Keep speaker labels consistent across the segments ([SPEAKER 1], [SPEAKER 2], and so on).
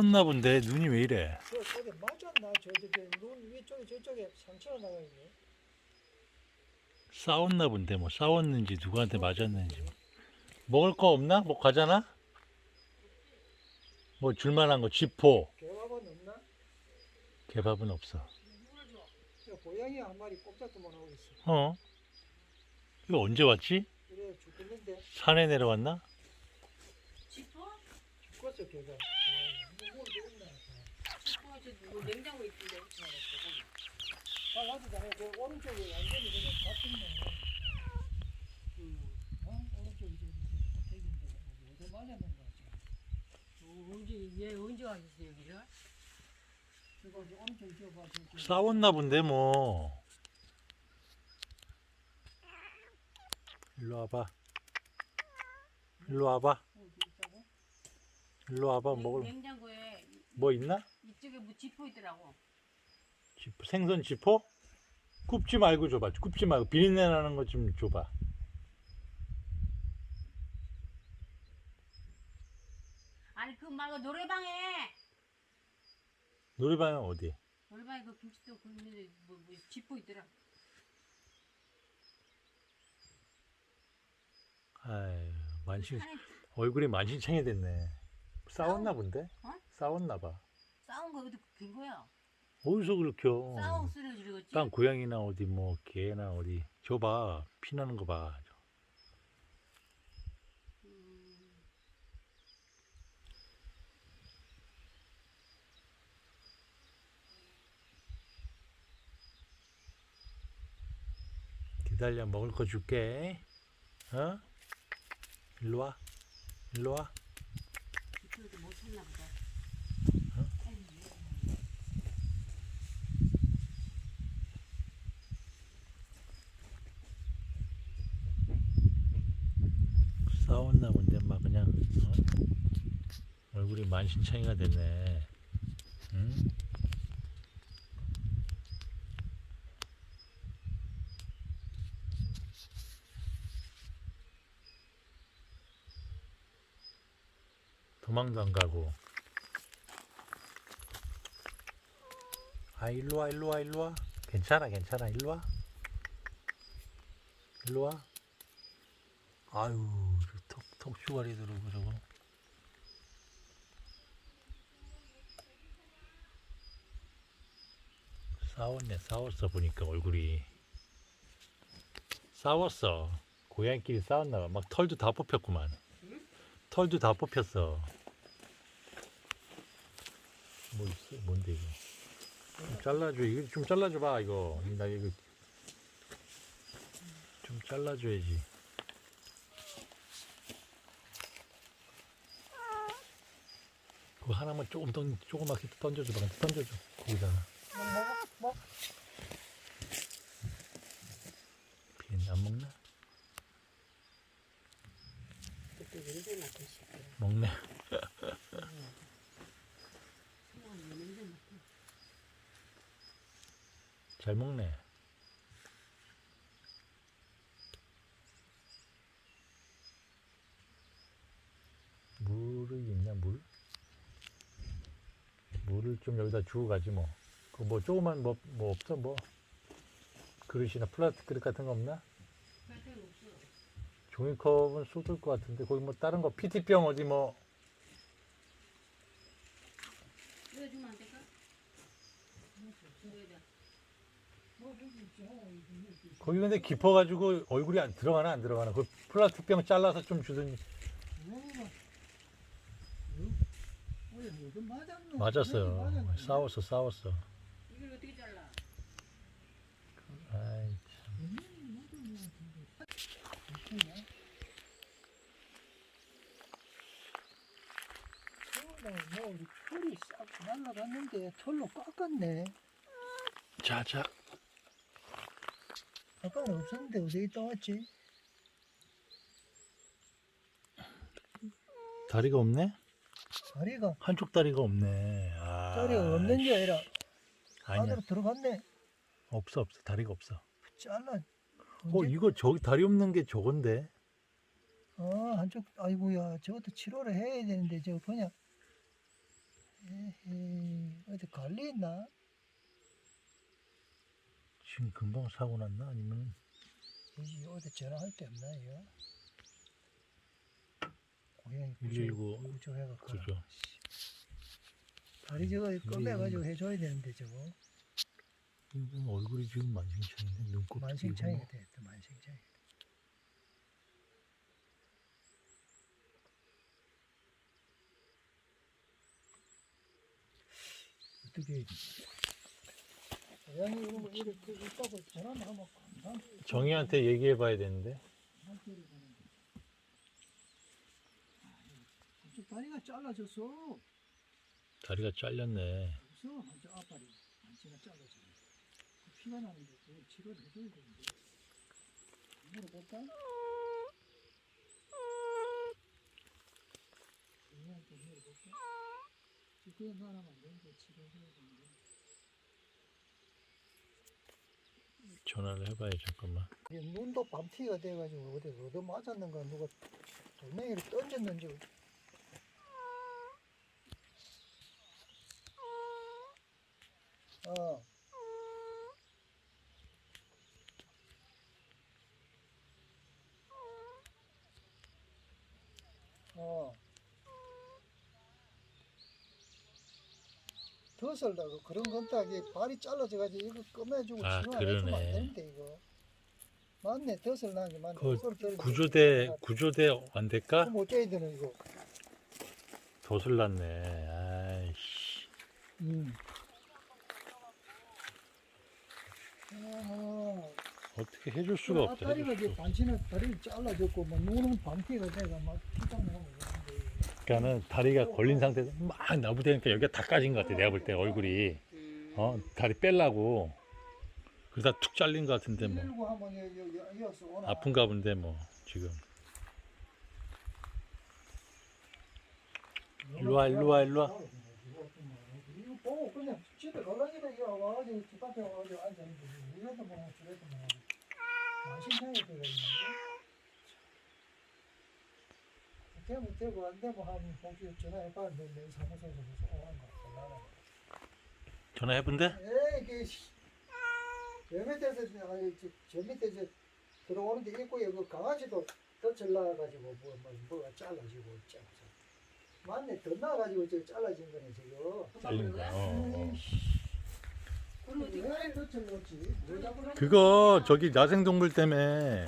[SPEAKER 1] 싸웠나 본데 눈이 왜 이래?
[SPEAKER 2] 저 어디 맞았나? 저 저기 눈 위쪽에 저쪽에 상처가 나가 있네.
[SPEAKER 1] 싸웠나 본데 뭐 싸웠는지 누구한테 맞았는지 뭐. 먹을 거 없나? 뭐 가잖아? 뭐 줄만한 거 쥐포
[SPEAKER 2] 개밥은 없나?
[SPEAKER 1] 개밥은 없어
[SPEAKER 2] 저 고양이 한 마리 꼼짝도 못 하고 있어.
[SPEAKER 1] 어? 이거 언제 왔지?
[SPEAKER 2] 그래 죽겠는데
[SPEAKER 1] 산에 내려왔나?
[SPEAKER 3] 지퍼?
[SPEAKER 2] 죽겠어 걔가.
[SPEAKER 3] 저 누구 냉장고에 있던데.
[SPEAKER 2] 아 나도 잘해. 저 오른쪽에 완전히 그냥. 그 어? 오른쪽이 저기 대기인데 어디 맞았는가?
[SPEAKER 3] 어, 언제 얘 언제 여기를?
[SPEAKER 2] 이제 저거 봐. 저거.
[SPEAKER 1] 싸웠나 본데 뭐 일로 와봐 일로 와봐
[SPEAKER 2] 어, 있다고?
[SPEAKER 1] 일로 와봐 먹을
[SPEAKER 3] 냉장고에
[SPEAKER 1] 뭐 있나?
[SPEAKER 3] 이쪽에 뭐 지퍼 있더라고.
[SPEAKER 1] 지포, 생선 지포? 굽지 말고 줘봐 굽지 말고 비린내 나는 거 좀 줘봐
[SPEAKER 3] 아니 그 말고 노래방에
[SPEAKER 1] 노래방은 어디?
[SPEAKER 3] 노래방에 그 김치도 굽는데 뭐, 뭐 지퍼 있더라.
[SPEAKER 1] 아유 만신
[SPEAKER 3] 아니,
[SPEAKER 1] 얼굴이 만신창이 됐네 싸웠나 본데?
[SPEAKER 3] 어?
[SPEAKER 1] 싸웠나 봐.
[SPEAKER 3] 싸운 거 어디 긴 거야?
[SPEAKER 1] 어디서 그렇게?
[SPEAKER 3] 싸운 소리를 지르겠지.
[SPEAKER 1] 딴 고양이나 어디 뭐 개나 어디. 줘봐. 피나는 거 봐.
[SPEAKER 3] 음,
[SPEAKER 1] 기다려. 먹을 거 줄게. 어? 일로 와. 일로 와.
[SPEAKER 3] 지퍼도 못 찾나 보다.
[SPEAKER 1] 싸웠나 본데 막 그냥 어? 얼굴이 만신창이가 됐네. 응? 도망도 안 가고? 아 일로 와 일로 와 일로 와. 괜찮아 괜찮아. 일로 와. 일로 와. 아유 저 턱, 턱슈가리 들어오고 저거 싸웠네 싸웠어 보니까 얼굴이. 싸웠어. 고양이끼리 싸웠나봐. 막 털도 다 뽑혔구만. 털도 다 뽑혔어. 뭐 있어? 뭔데 이거? 좀 잘라줘. 이거 좀 잘라줘 봐 이거. 나 이거 좀 잘라줘야지. 그거 하나만 조금 던 조그맣게 던져줘봐. 그냥 던져줘 거기다가
[SPEAKER 2] 뭐 먹어? 뭐?
[SPEAKER 1] 비안 먹나?
[SPEAKER 3] 그때 냄새 맡은 새끼야.
[SPEAKER 1] 먹네
[SPEAKER 3] 어, 냄새 맡은.
[SPEAKER 1] 잘 먹네 물이 있냐 물? 물을 좀 여기다 주고 가지 뭐. 그 뭐 조그만 뭐, 뭐 없어 뭐 그릇이나 플라스틱 그릇 같은 거 없나? 종이컵은 쏟을 것 같은데 거기 뭐 다른 거 PT병 어디 뭐
[SPEAKER 3] 이거 주면 안 될까? 이거에다.
[SPEAKER 2] 뭐 여기 있지. 어, 여기 있지.
[SPEAKER 1] 거기 근데 깊어가지고 얼굴이 안 들어가나 안 들어가나 그 플라스틱 병 잘라서 좀
[SPEAKER 2] 맞았노?
[SPEAKER 1] 맞았어요? 싸웠어 싸웠어
[SPEAKER 3] 이걸 어떻게 잘라?
[SPEAKER 1] 아이
[SPEAKER 2] 처음에 뭐 우리 털이 싹 날라갔는데 털로 깎았네.
[SPEAKER 1] 자자
[SPEAKER 2] 아까는 없었는데 어디 있다 왔지?
[SPEAKER 1] 다리가 없네?
[SPEAKER 2] 다리가?
[SPEAKER 1] 한쪽 다리가 없네. 아,
[SPEAKER 2] 다리가 없는 게 아니라
[SPEAKER 1] 아니야.
[SPEAKER 2] 안으로 들어갔네.
[SPEAKER 1] 없어 없어. 다리가 없어.
[SPEAKER 2] 잘라.
[SPEAKER 1] 어
[SPEAKER 2] 언제-
[SPEAKER 1] 이거 저기 다리 없는 게 저건데.
[SPEAKER 2] 아 한쪽 아이고야. 저것도 치료를 해야 되는데 저 그냥 에헤이, 어디 관리 있나?
[SPEAKER 1] 지금 금방 사고 났나? 아니면
[SPEAKER 2] 여기 어디 전화할 데 없나 이거? 고양이
[SPEAKER 1] 119
[SPEAKER 2] 구조 구조해갖고
[SPEAKER 1] 그죠?
[SPEAKER 2] 다리 저거 꺼매가지고 해줘야 되는데 저거
[SPEAKER 1] 이건 얼굴이 지금 만신창인데 눈곱
[SPEAKER 2] 만신창이가 됐다 만신창이 어떻게
[SPEAKER 1] 정희한테 얘기해 봐야 되는데.
[SPEAKER 2] 저 다리가 잘라졌어.
[SPEAKER 1] 다리가 잘렸네.
[SPEAKER 2] 없어. 저 앞발이. 만치가 잘라져 그 피가 나는데 그걸 치료를 해줘야 되는데. 물어볼까? 얘한테 물어볼까? 그거 하나만 먼저 치료해야 되는데
[SPEAKER 1] 전화를 해봐요 잠깐만.
[SPEAKER 2] 눈도 밤티가 돼가지고 어디 얻어 맞았는가 누가 돌멩이를 던졌는지 어. 어. 더설다고 그런 건딱 발이 잘라져가지고 이거 꺼매주고
[SPEAKER 1] 아,
[SPEAKER 2] 치료 안 해주면 안
[SPEAKER 1] 그러네.
[SPEAKER 2] 되는데 이거 맞네 더설 나게 맞네
[SPEAKER 1] 그
[SPEAKER 2] 소리 들리네.
[SPEAKER 1] 구조대 구조대 안 될까?
[SPEAKER 2] 그럼 어째야 되는 이거
[SPEAKER 1] 덫을 났네. 아이씨.
[SPEAKER 2] 음. 어,
[SPEAKER 1] 어떻게 해줄 수가 없다.
[SPEAKER 2] 앞다리가
[SPEAKER 1] 해줄
[SPEAKER 2] 이제
[SPEAKER 1] 수가.
[SPEAKER 2] 반신을 다리를 잘라졌고 뭐 눈은 반피가 돼가 막 피가 나고
[SPEAKER 1] 그러니까는 다리가 걸린 상태에서 막 나부대니까 여기가 다 까진 것 같아. 내가 볼 때 얼굴이 어 다리 뺄라고 그러다 툭 잘린 것 같은데
[SPEAKER 2] 뭐119 하면 여- 여- 여- 이어서 오나
[SPEAKER 1] 아픈가 본데 뭐 지금. 일로 와, 일로 와, 일로 와.
[SPEAKER 2] 되면 되고 안 되고 하면 혹시 전화해봤는데 내 사무소에서 무슨 오한 거 같아 나는
[SPEAKER 1] 전화해 본데?
[SPEAKER 2] 에이 이게 씨. 저 밑에서 아니 저, 저 밑에 저 들어오는데 입구에 그 강아지도 덫을 나가지고 뭐, 뭐 뭐가 잘라지고 있잖아. 맞네 덧 나가지고 저 잘라진 거네 저거.
[SPEAKER 1] 잘린 거야. 어, 어.
[SPEAKER 2] 그럼 왜 덫을 놓지? 뭐 자꾸
[SPEAKER 1] 그거 저기 야생동물 때문에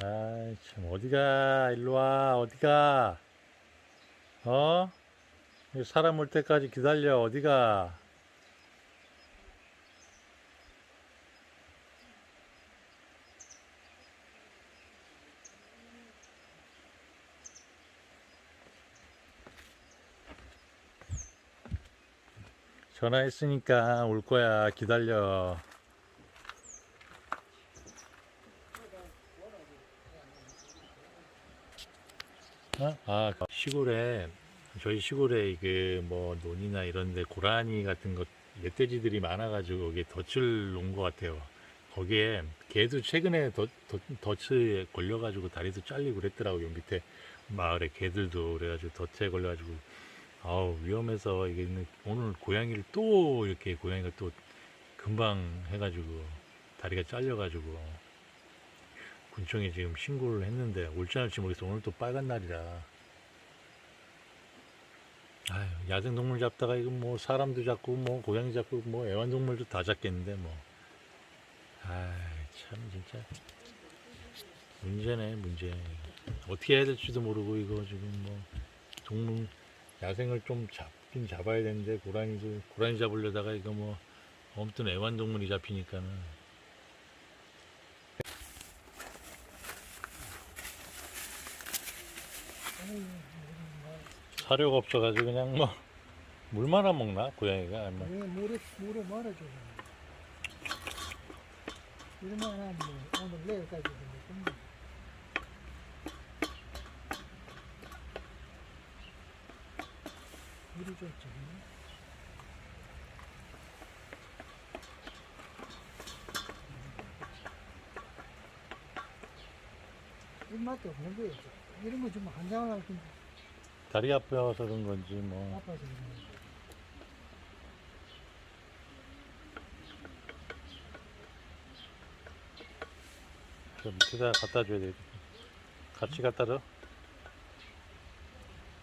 [SPEAKER 1] 아이 참 어디가? 일로 와. 어디가? 어? 사람 올 때까지 기다려. 어디가? 전화했으니까 올 거야. 기다려 어? 아 시골에 저희 시골에 그뭐 논이나 이런데 고라니 같은 것 멧돼지들이 많아가지고 여기 덫을 놓은 것 같아요. 거기에 개도 최근에 덫, 덫, 덫에 걸려가지고 다리도 잘리고 그랬더라고요. 밑에 마을에 개들도 그래가지고 덫에 걸려가지고 아우 위험해서 이게 오늘 고양이를 또 이렇게 고양이가 또 금방 해가지고 다리가 잘려가지고 군청에 지금 신고를 했는데 올지 안 올지 모르겠어. 오늘 또 빨간 날이라. 아유, 야생 동물 잡다가 이거 뭐 사람도 잡고 뭐 고양이 잡고 뭐 애완동물도 다 잡겠는데 뭐. 아참 진짜 문제네 문제. 어떻게 해야 될지도 모르고 이거 지금 뭐 동물 야생을 좀 잡긴 잡아야 되는데 고라니도 고라니 잡으려다가 이거 뭐 아무튼 애완동물이 잡히니까는 사료가 없어가지고 그냥 뭐 물만아 먹나 고양이가
[SPEAKER 2] 아니면 물에 물에 말아줘. 일만 하면 뭐, 오늘 내일까지 될 건데. 물이 좋지. 입맛도 없는 거예요. 이런 거 주면 한장을 할텐데
[SPEAKER 1] 다리 아파서 그런 건지 뭐
[SPEAKER 2] 아파서 그런 거.
[SPEAKER 1] 저 밑에다 갖다 줘야 돼. 같이 갖다 줘.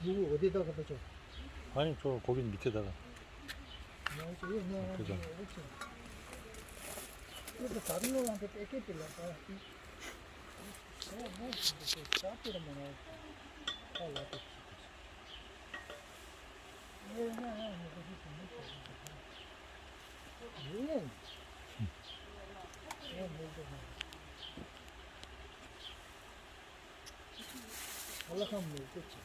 [SPEAKER 2] 누구 어디다 갖다 줘?
[SPEAKER 1] 아니 저 거기 밑에다가.
[SPEAKER 2] 뭐, 저기 그냥
[SPEAKER 1] 그죠.
[SPEAKER 2] 그렇지. 그래서 다른 놈한테 뺏겼길래 아, 이- 뭐, 뭐, 아, 나도 예, 네, 네, 네, 그렇지. 얘는 얘 뭘도 뭐 있겠지.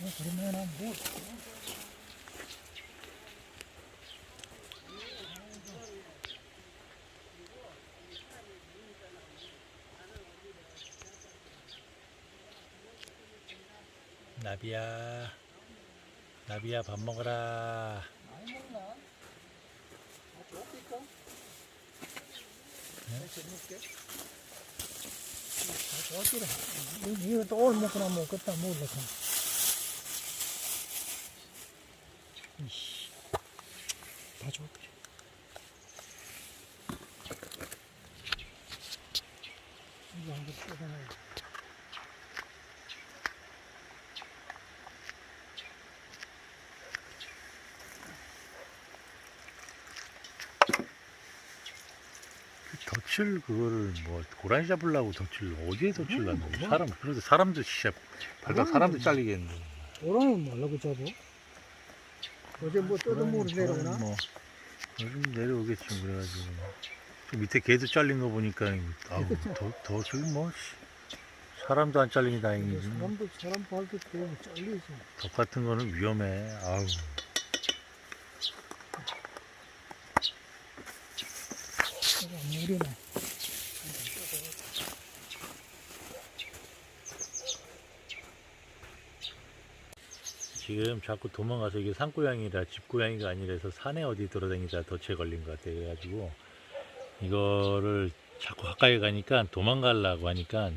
[SPEAKER 2] 뭐 그러면은 뭐
[SPEAKER 1] 나비야, 나비야 밥 먹어라.
[SPEAKER 2] 많이 먹나? 아, 줘볼까? 네? 재밌게? 아, 좋았더라. 이거 또 오늘 먹고 나면 먹겠다, 먹을까? 이씨. 다 줘볼게. 이거 한번 뜯어놔야
[SPEAKER 1] 덫을 그거를 뭐 고라니 잡으려고 덫을 어디에 덫을 놨노? 사람 그래도 사람도 진짜 발가 사람도 잘리겠는데.
[SPEAKER 2] 호랑이 뭐라고 잡아? 어제 뭐 뜯어먹으러 내려오나?
[SPEAKER 1] 뭐 요즘 내려오겠지 그래가지고 저 밑에 개도 잘린 거 보니까 아우 저기 뭐 씨, 사람도 안 잘리니 다행이지
[SPEAKER 2] 사람도 사람 발도 잘리지.
[SPEAKER 1] 덕 같은 거는 위험해 아우
[SPEAKER 2] 물이나.
[SPEAKER 1] 지금 자꾸 도망가서 이게 산고양이라 집고양이가 아니라서 산에 어디 돌아다니다 덫에 걸린 것 같아 그래가지고 이거를 자꾸 가까이 가니까 도망가려고 하니까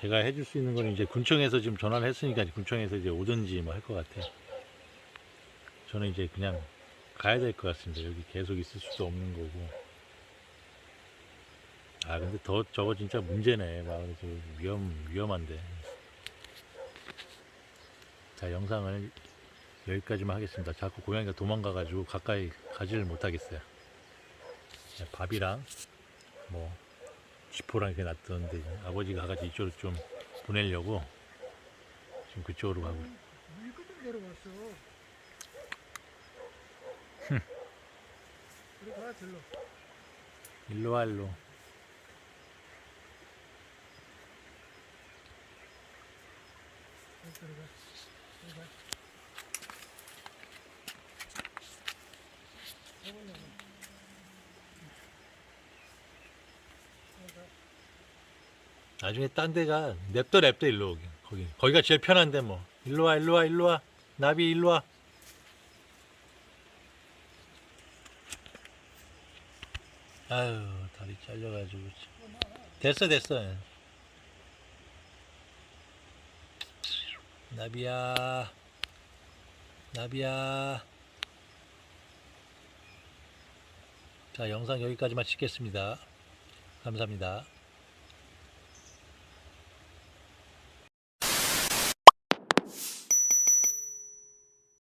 [SPEAKER 1] 제가 해줄 수 있는 거는 이제 군청에서 지금 전화를 했으니까 군청에서 이제 오든지 뭐 할 것 같아 저는 이제 그냥 가야 될 것 같습니다. 여기 계속 있을 수도 없는 거고 아 근데 더 저거 진짜 문제네 마을에서 위험 위험한데 자 영상을 여기까지만 하겠습니다. 자꾸 고양이가 도망가가지고 가까이 가지를 못하겠어요. 자, 밥이랑 뭐 지포랑 이렇게 놨던데 아버지가 가가지고 이쪽으로 좀 보내려고 지금 그쪽으로 가고
[SPEAKER 2] 물 끝으로 내려왔어. 우리 가 절로.
[SPEAKER 1] 일로 와 일로
[SPEAKER 2] 여기 들어가. 들어가. 해보려면. 들어가.
[SPEAKER 1] 나중에 딴 데가 냅둬 냅둬 일로 오기 거기. 거기가 제일 편한데 뭐. 일로 와 일로 와 일로 와. 나비 일로 와. 아유 다리 잘려가지고 참. 됐어 됐어 나비야. 나비야. 자 영상 여기까지만 찍겠습니다. 감사합니다